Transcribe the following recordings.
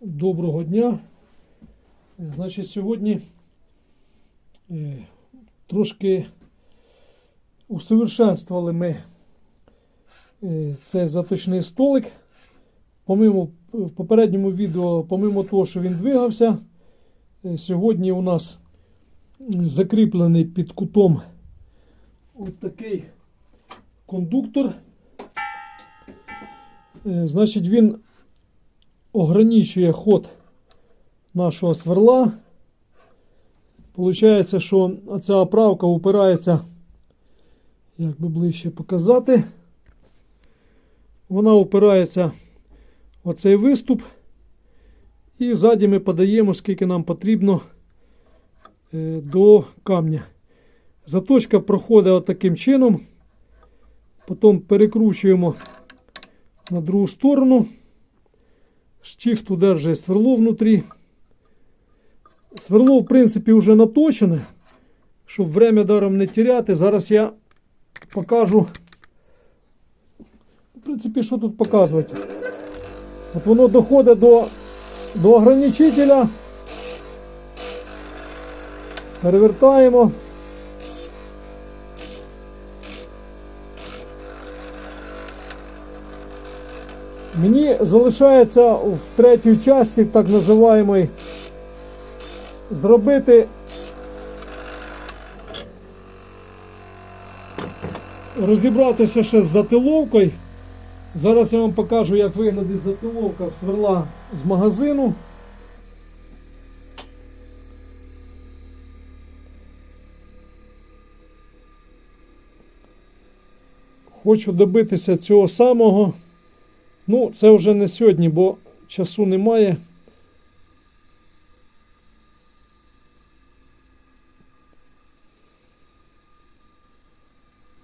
Доброго дня. Значить, сьогодні е, трошки усовершенствували ми е, цей заточний столик. Помимо, в попередньому відео, помимо того, що він двигався, е, сьогодні у нас закріплений під кутом от такий кондуктор. Значить, він ограничує ход нашого сверла. Получається, що ця оправка упирається, як би ближче показати, вона упирається в оцей виступ. І ззаді ми подаємо, скільки нам потрібно е, до камня. Заточка проходить от таким чином. Потім перекручуємо на другу сторону. Штифт удержує сверло внутрі. Сверло, в принципі, вже наточене, щоб время даром не теряти. Зараз я покажу. В принципі, що тут показувати? От воно доходить до, до ограничителя. Перевертаємо. Мені залишається в третій часті, так називаємої, зробити розібратися ще з затиловкою. Зараз я вам покажу, як виглядить затиловка сверла з магазину. Хочу добитися цього самого. Ну, це вже не сьогодні, бо часу немає.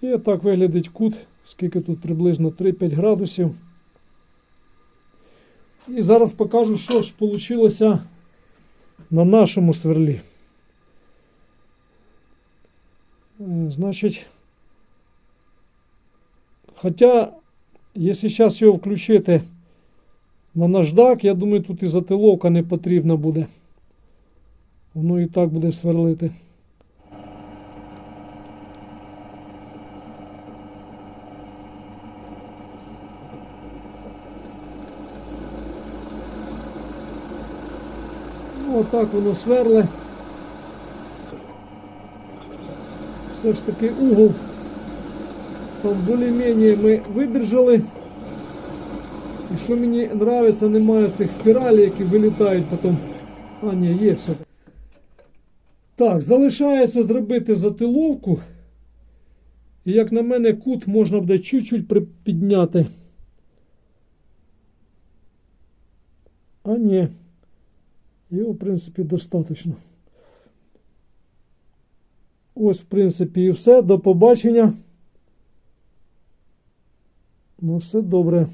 І так виглядить кут, скільки тут приблизно 3-5 градусів. І зараз покажу, що ж вийшло на нашому сверлі. Е, Значить, хоча Якщо зараз його включити на наждак, я думаю, тут і затиловка не потрібна буде. Воно і так буде сверлити. Отак воно сверле. Все ж таки угол там більш-менш ми видержали. І що мені подобається, немає цих спіралей, які вилітають потім. А, ні, є все. Так, залишається зробити затиловку. І як на мене, кут можна буде чуть-чуть підняти. А ні. Його, в принципі, достатньо. Ось, в принципі, і все. До побачення. Ну, все добре.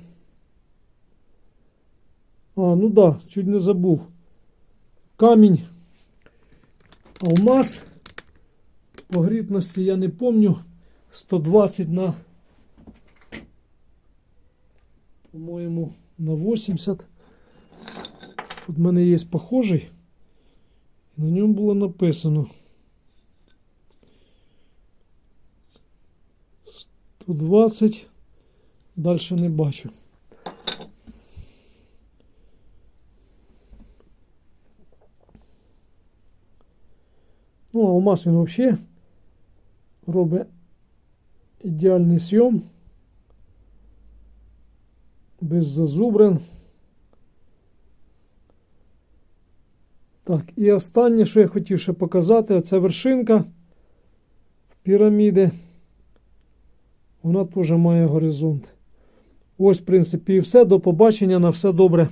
А, ну да, чуть не забув. Камінь. Алмаз. По грітності я не помню. 120 на, по-моєму, на 80. Тут в мене є похожий. На ньому було написано. 120. Дальше не бачу. Ну, алмаз він взагалі робить ідеальний сйом. Без зазубрин. Так, і останнє, що я хотів ще показати, це вершинка піраміди. Вона теж має горизонт. Ось, в принципі, і все. До побачення. На все добре.